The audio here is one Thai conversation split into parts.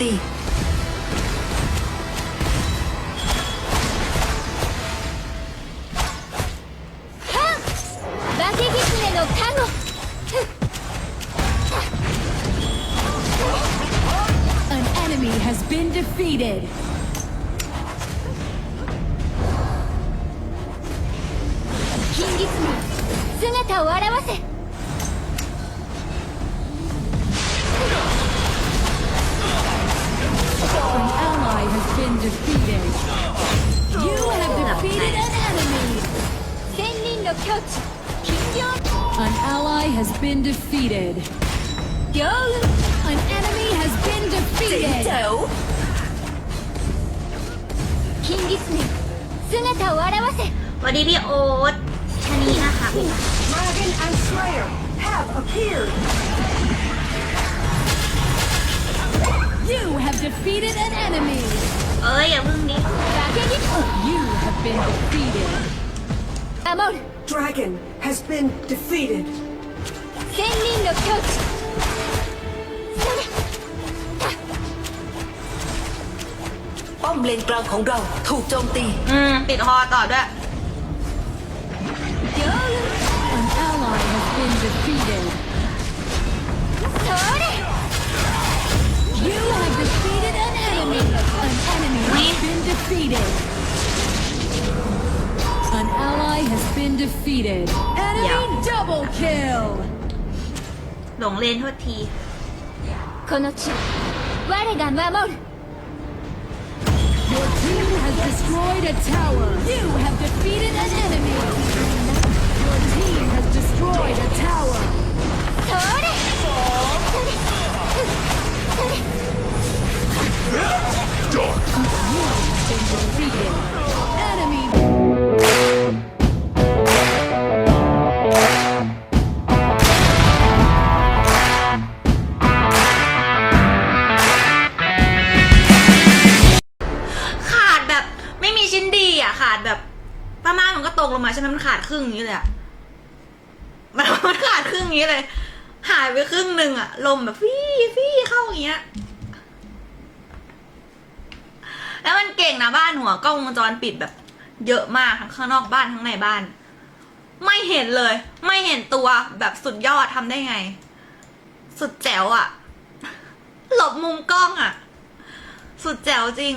ti. defeated. You have defeated an enemy. 千人の境地金領 An ally has been defeated. 両雲 An enemy has been เจ๋ง defeated. แจ๋ว 金狐姿を現せ สวัสดีพี่โอ๊ตชานีนะคะ Dragon and Slayer have appeared. You have defeated an enemy. เอ้ยอย่าเพึ่งดิ 化け狐 You have been defeated. 守る Dragon has been defeated. 千人の境地それ ป้อมเลนกลางของเราถูกโจมตี อืมปิดฮอต่อด้วย 両雲 An ally has been defeated. それ defeated. Enemy double kill. หลงเลนโทษที この地を我が守る Your team has destroyed a tower. You have defeated an enemy. Your team has destroyed a tower. それそれそれ You have been defeated. รึ่งนี้เลยอะมันมันขาดครึ่งนี้เลย หายไปครึ่งหนึ่งอะลมแบบฟี่ฟี่เข้าอย่างเงี้ย แล้วมันเก่งนะบ้านหัวกล้องวงจรปิดแบบ เยอะมากทั้งข้างนอกบ้านทั้งในบ้าน ไม่เห็นเลย ไม่เห็นตัวแบบสุดยอดทำได้ไง สุดแจ๋วอะหลบมุมกล้องอะสุดแจ๋วจริง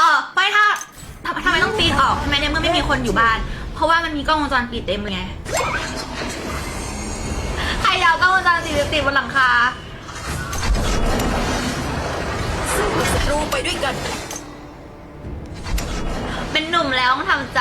ออไม่ถ้าทำทำไมต้องปีนออกทำไมเนี่ยเมื่อไม่มีคนอยู่บ้าน เพราะว่ามันมีกล้องวงจรปิดเต็มเลยไงใครจะเอากล้องวงจรปิดติดบนหลังคาสู้กับศัตรูไปด้วยกัน เป็นหนุ่มแล้วต้องทำใจ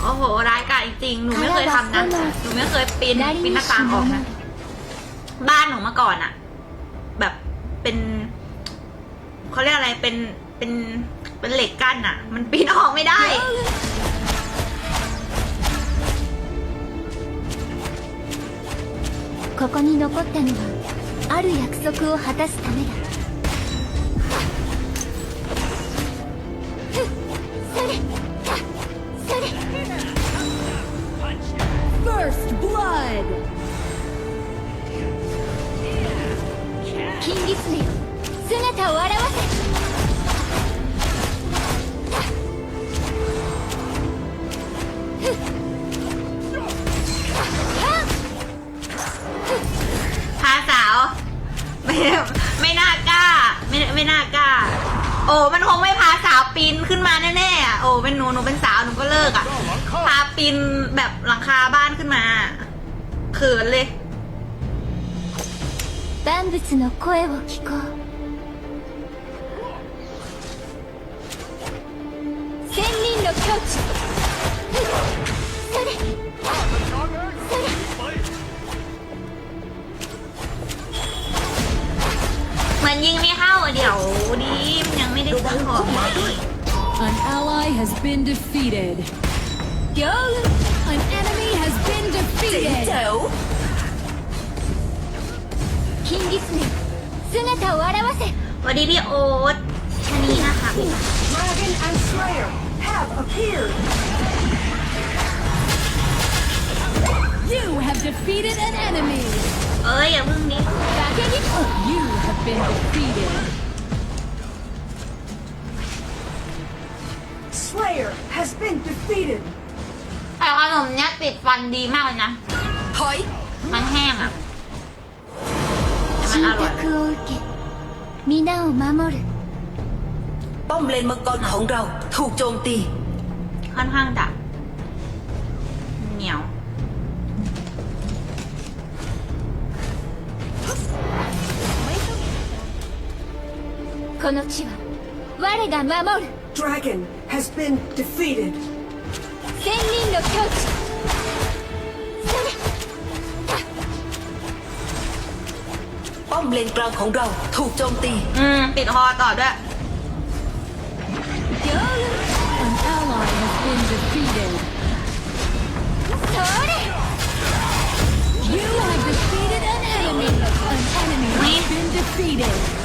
โอ้โหร้ายกาจจริงๆหนูไม่เคยทำนะหนูไม่เคยปีนปีนหน้าต่างออกนะบ้านหนูเมื่อก่อนอะแบบเป็นเขาเรียกอะไรเป็น เป็น เป็นเหล็กกั้นอะมันปีนออกไม่ได้ ここに残ったのはある約束を果たすためだ โอ้มันคงไม่พาสาวปีนขึ้นมาแน่ๆอ่ะโอ้เป็นหนูหนูเป็นสาวหนูก็เลิกอ่ะ พาปีนแบบหลังคาบ้านขึ้นมาเขินเลย 万物の声を聞こう千人の境地ふっそれそれ เหมือนยิงไม่เข้าอ่ะเดี๋ยวดี An ally has been defeated. 両雲 An enemy has been เจ๋ง defeated. แจ๋ว 金狐姿を現せ สวัสดีพี่โอ๊ตชานีนะคะ Dragon and Slayer have appeared. You defeated an enemy. เอ้ยอย่าพึ่งนี้ You have been defeated. has been defeated. แต่ขนมเนี้ยติดฟันดีมากเลยนะ ถอย มันแห้งอ่ะแต่มัน 信 อร่อย 託を受け皆を守る ป้อมเลนมังกรของเราถูกโจมตี ค่อนข้างดับเหนียว この地は我が守る Dragon has been defeated. 仙人の境地 Bom lên cao khổng đầu, thủ trông tì. Ừ, tịt ho tỏ You have defeated an enemy. An enemy has been defeated.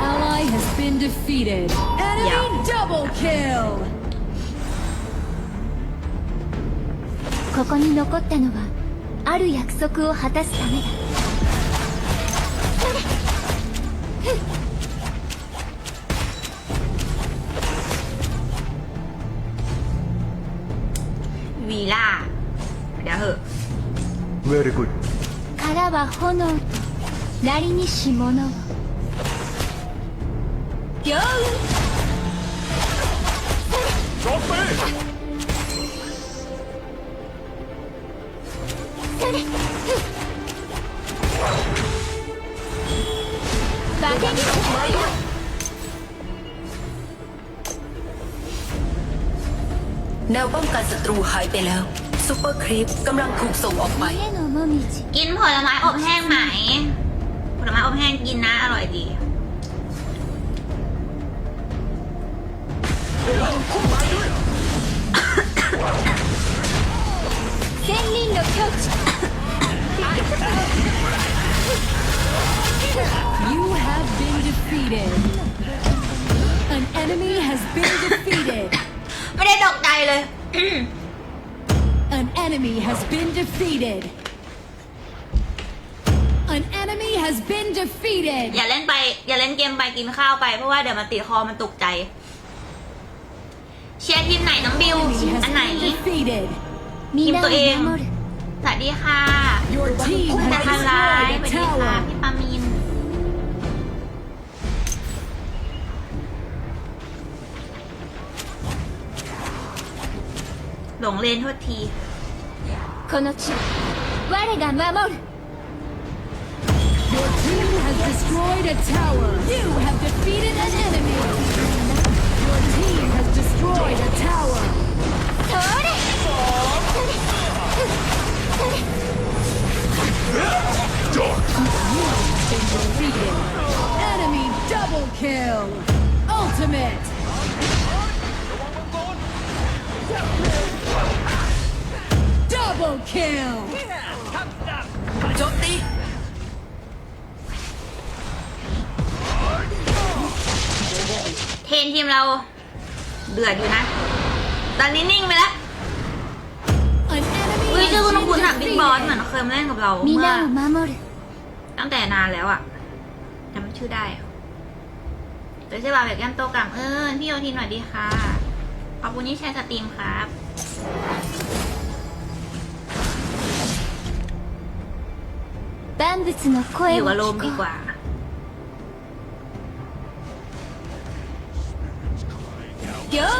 ally ｓｎｓ ここに残ったのはある約束を果たすためだ。ウからは炎となりにし者を แนวป้องกันศัตรูหายไปแล้วซูเปอร์คริปกำลังถูกส่งออกไปกินผลไม้อบแห้งไหม ผลไม้อบแห้งกินนะ อร่อยดี の境地 You have been defeated. An enemy has been defeated. ไม่ได้ตกใจเลย An enemy has been defeated. An enemy has been defeated. อย่าเล่นไป อย่าเล่นเกมไปกินข้าวไป เพราะว่าเดี๋ยวมันติดคอมันตกใจ เชียร์ทีมไหนน้องบิว Enemy อัน has ไหน been defeated. ทีม 皆 ตัวเอง を守る สวัสดีค่ะ Your team แต่ has ทลายสวัส destroyed ดี a ค่ะ tower. พี่ปามิน หลงเลนโทษที この地は我が守る Your team has destroyed a tower. You have defeated an enemy. Your team has destroyed a tower. それそれ เทนทีมเราเดือดอยู่นะ ตอนนี้นิ่งไปแล้ว อุ้ยชื่อคุณคุณอะบิ๊กบอสเหมือนเคยมาเล่นกับเราเมื่อตั้งแต่นานแล้วอะจำชื่อได้จะใช่วจะบาแบบแก้มโตกลับเออพี่โยทีหน่อยดีค่ะ ขอบคุณที่แชร์สตรีมครับอยู่อารมณ์ดีกว่าเดี๋ยว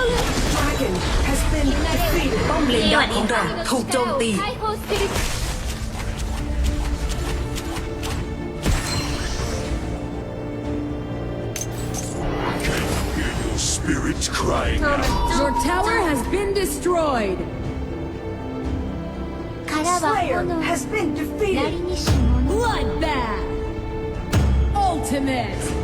defeated. Spirits crying out. Your tower has been destroyed. Slayer has been defeated. Bloodbath. Ultimate.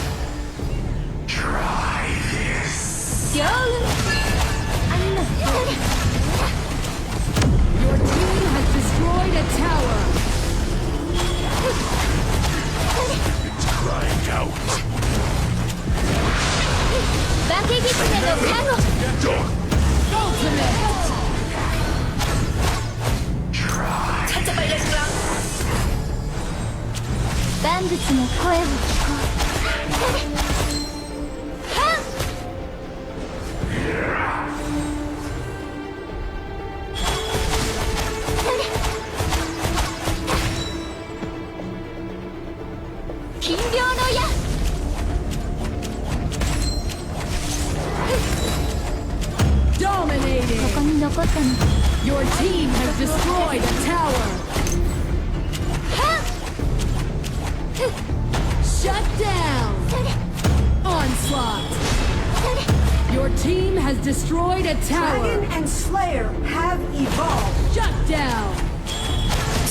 has destroyed a Dragon tower. and Slayer have evolved. Shut down.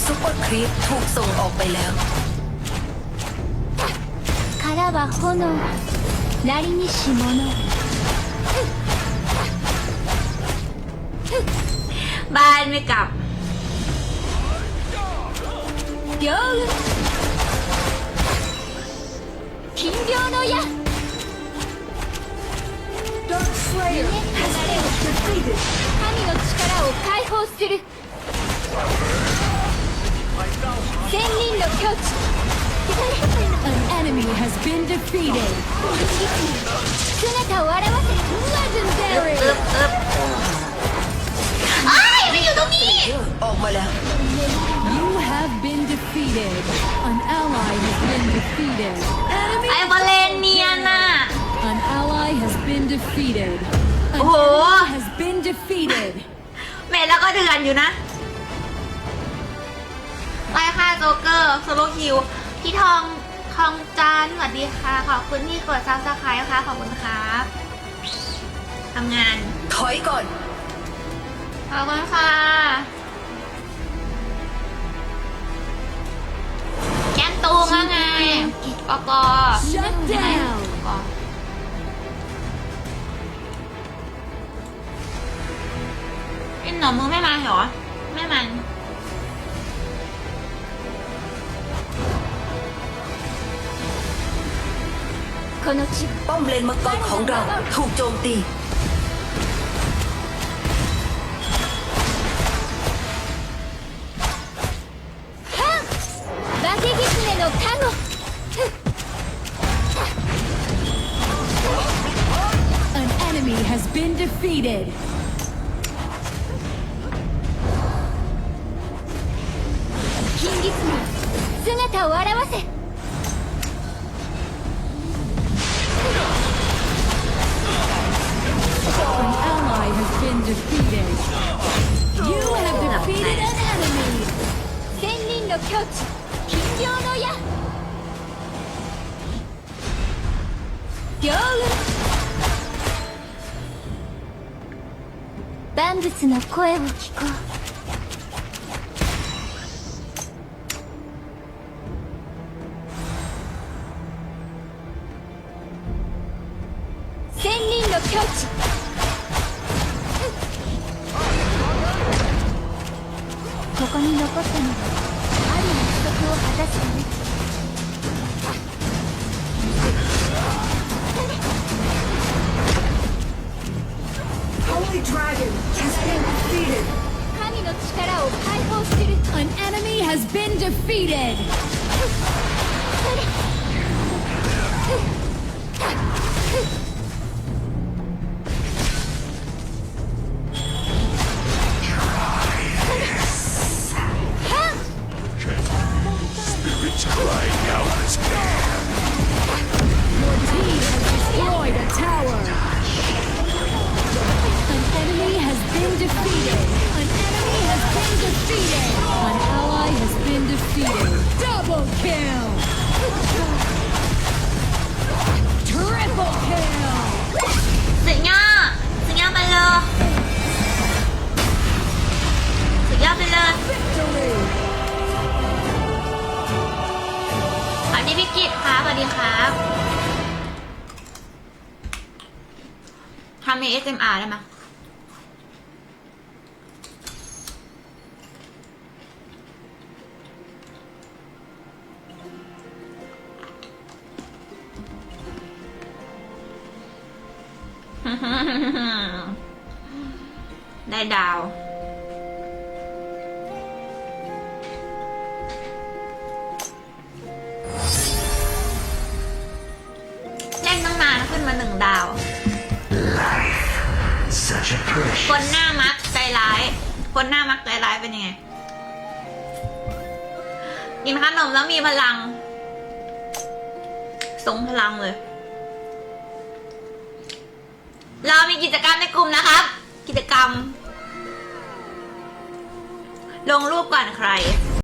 ซูเปอร์ครีปถูกส่งออกไปแล้ว 殻は炎なりにし物 บ้านไม่กลับ 両雲金病の矢 神の力を解放する千人の境地 An enemy has been defeated. 姿を現せ Legendary! Ay, me ayudó Oh, mala. You have been defeated. An ally has been defeated. Defeated. An Oh. enemy has been defeated. แม่แล้วก็เดือนอยู่นะไปค่ะโจ๊กเกอร์โซโลคิว พี่ทองทองจานสวัสดีค่ะ ขอบคุณที่กดซับสไครต์ค่ะ ขอบคุณครับทำงาน ถอยก่อน ขอบคุณค่ะ แก้มตูมว่าไงปอปอ Shut down. ปอ ไอ้หนอมือไม่มาเหรอ ไม่มัน この地 ป้อมเลนมังกรของเราถูกโจมตี 化け狐の加護 An enemy has been defeated. 物の声を聞こう。An enemy has been defeated. Spirits crying out as Your team has destroyed a tower. An enemy has been defeated. An enemy has been defeated. An ally has been defeated. Double kill. Triple kill. สุดยอดสุดยอดไปเลยสุดยอดไปเลย Victory. สวัสดีพี่กิตครับสวัสดีครับทำใน SMR ได้ไหมย ดาว แจ้งตั้งนานขึ้นมาหนึ่งดาวคนหน้ามักใจร้าย คนหน้ามักใจร้ายเป็นยังไง กินขนมแล้วมีพลังทรงพลังเลย เรามีกิจกรรมในกลุ่มนะครับ กิจกรรม ลงรูปก่อนใคร